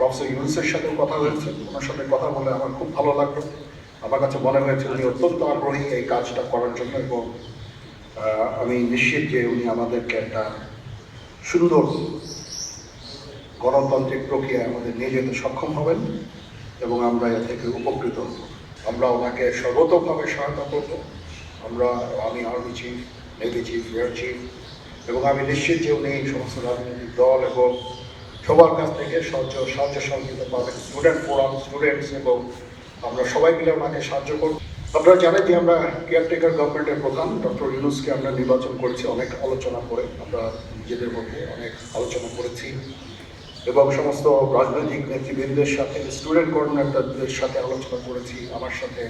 Professor ইউনুসের সাথেও কথা হয়েছে, ওনার সাথে কথা বলে আমার খুব ভালো লাগল। আমার কাছে মনে হয়েছে উনি অত্যন্ত আগ্রহী এই কাজটা করার জন্য এবং আমি নিশ্চিত যে উনি আমাদেরকে একটা সুন্দর গণতান্ত্রিক প্রক্রিয়ায় আমাদের নিয়ে যেতে সক্ষম হবেন এবং আমরা এ থেকে উপকৃত হব। আমরা ওনাকে সর্বতভাবে সহায়তা করব। আমরা, আমি army chief, navy chief, air chief এবং আমি নিশ্চিত যে উনি সমস্ত রাজনৈতিক দল এবং সবার কাছ থেকে সাহায্য সাহায্য সহযোগিতা পাবেন। স্টুডেন্ট ফোরাম স্টুডেন্টস এবং আমরা সবাই মিলে ওনাকে সাহায্য করব। আপনারা জানেন যে আমরা কেয়ারটেকার গভর্নমেন্টের প্রধান ডক্টর ইউনুসকে আমরা নির্বাচন করেছি অনেক আলোচনা করে। আমরা নিজেদের মধ্যে অনেক আলোচনা করেছি এবং সমস্ত রাজনৈতিক নেতৃবৃন্দের সাথে স্টুডেন্ট কোঅর্ডিনেটরদের সাথে আলোচনা করেছি। আমার সাথে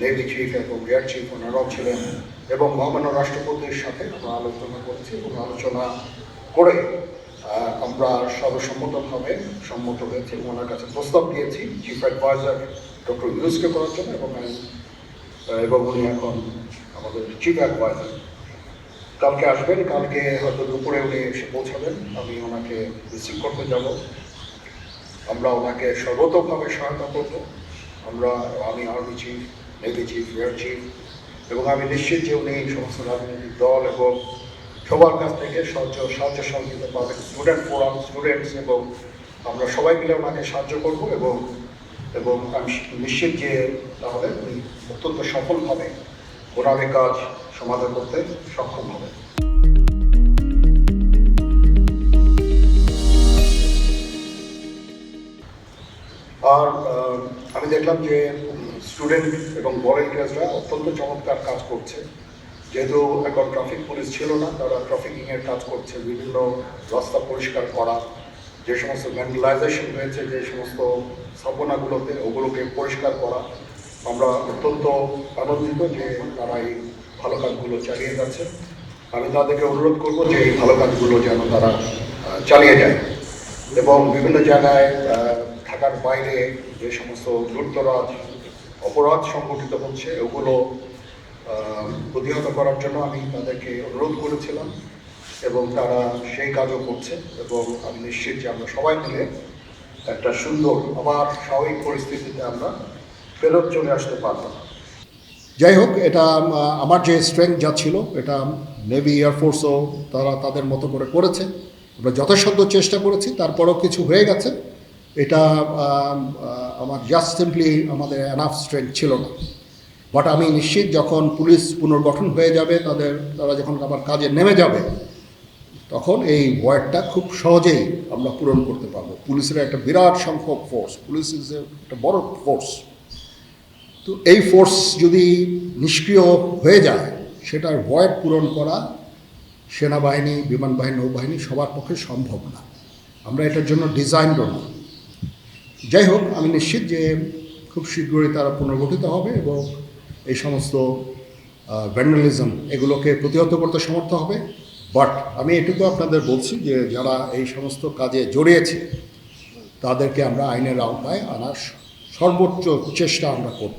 নেভি চিফ এবং এয়ার চিফ ওনারাও ছিলেন এবং মহামান্য রাষ্ট্রপতির সাথে আমরা আলোচনা করেছি এবং আলোচনা করে আমরা সর্বসম্মতভাবে সম্মত হয়েছি ওনার কাছে প্রস্তাব দিয়েছি চিফ অ্যাডভাইজার ডক্টর ইউনুসকে করার জন্য এবং এবং উনি এখন আমাদের চিফ অ্যাডভাইজার কালকে আসবেন, কালকে হয়তো দুপুরে উনি এসে পৌঁছাবেন, আমি ওনাকে রিসিভ করতে যাব। আমরা ওনাকে সর্বতভাবে সহায়তা করব। আমরা, আমি army chief navy chief air chief এবং আমি নিশ্চিত যে উনি সমস্ত রাজনৈতিক দল এবং সবার কাছ থেকে সাহায্য সাহায্য সহযোগিতা পাবেন স্টুডেন্ট ফোরাম স্টুডেন্টস এবং আমরা সবাই মিলে ওনাকে সাহায্য করব এবং এবং আমি নিশ্চিত যে তাহলে উনি অত্যন্ত সফলভাবে ওনার কাজ সমাধান করতে সক্ষম হবেন আর আমি দেখলাম যে স্টুডেন্ট এবং ভলেন্টিয়ার্সরা অত্যন্ত চমৎকার কাজ করছে। যেহেতু এখন ট্রাফিক পুলিশ ছিল না, তারা ট্রাফিকিংয়ের কাজ করছে, বিভিন্ন রাস্তা পরিষ্কার করা, যে সমস্ত ভ্যান্ডালাইজেশন হয়েছে, যে সমস্ত স্থাপনাগুলোতে, ওগুলোকে পরিষ্কার করা। আমরা অত্যন্ত আনন্দিত যে তারা এই ভালো কাজগুলো চালিয়ে যাচ্ছে। আমি তাদেরকে অনুরোধ করব যে এই ভালো কাজগুলো যেন তারা চালিয়ে যায়। এবং বিভিন্ন জায়গায় ঢাকার বাইরে যে সমস্ত লুটতরাজ অপরাধ সংগঠিত হচ্ছে, ওগুলো প্রতিহত করার জন্য আমি তাদেরকে অনুরোধ করেছিলাম এবং তারা সেই কাজও করছে এবং আমি নিশ্চিত যে আমরা সবাই মিলে একটা সুন্দর, আবার স্বাভাবিক পরিস্থিতিতে আমরা ফেরত চলে আসতে পারব যাই হোক, এটা আমার যে স্ট্রেংথ যা ছিল, এটা নেভি এয়ারফোর্সও তারা তাদের মতো করে করেছে। আমরা যথাসাধ্য চেষ্টা করেছি, তারপরেও কিছু হয়ে গেছে। এটা আমার জাস্ট সিম্পলি আমাদের অ্যানাফ স্ট্রেংথ ছিল না। বাট আমি নিশ্চিত যখন পুলিশ পুনর্গঠন হয়ে যাবে, তাদের, তারা যখন আবার কাজে নেমে যাবে, তখন এই ওয়ার্ডটা খুব সহজেই আমরা পূরণ করতে পারব। পুলিশের একটা বিরাট সংখ্যক ফোর্স পুলিশ ইজ একটা বড় ফোর্স তো এই ফোর্স যদি নিষ্ক্রিয় হয়ে যায়, সেটার ভয়েড পূরণ করা সেনাবাহিনী, বিমান বাহিনী, নৌবাহিনী সবার পক্ষে সম্ভব না। আমরা এটার জন্য ডিজাইনও না যাই হোক, আমি নিশ্চিত যে খুব শীঘ্রই তারা পুনর্গঠিত হবে এবং এই সমস্ত ভ্যান্ডালিজম এগুলোকে প্রতিহত করতে সমর্থ হবে। বাট আমি এটুকু আপনাদের বলছি যে, যারা এই সমস্ত কাজে জড়িয়েছে, তাদেরকে আমরা আইনের আওতায় আনার সর্বোচ্চ চেষ্টা আমরা করব।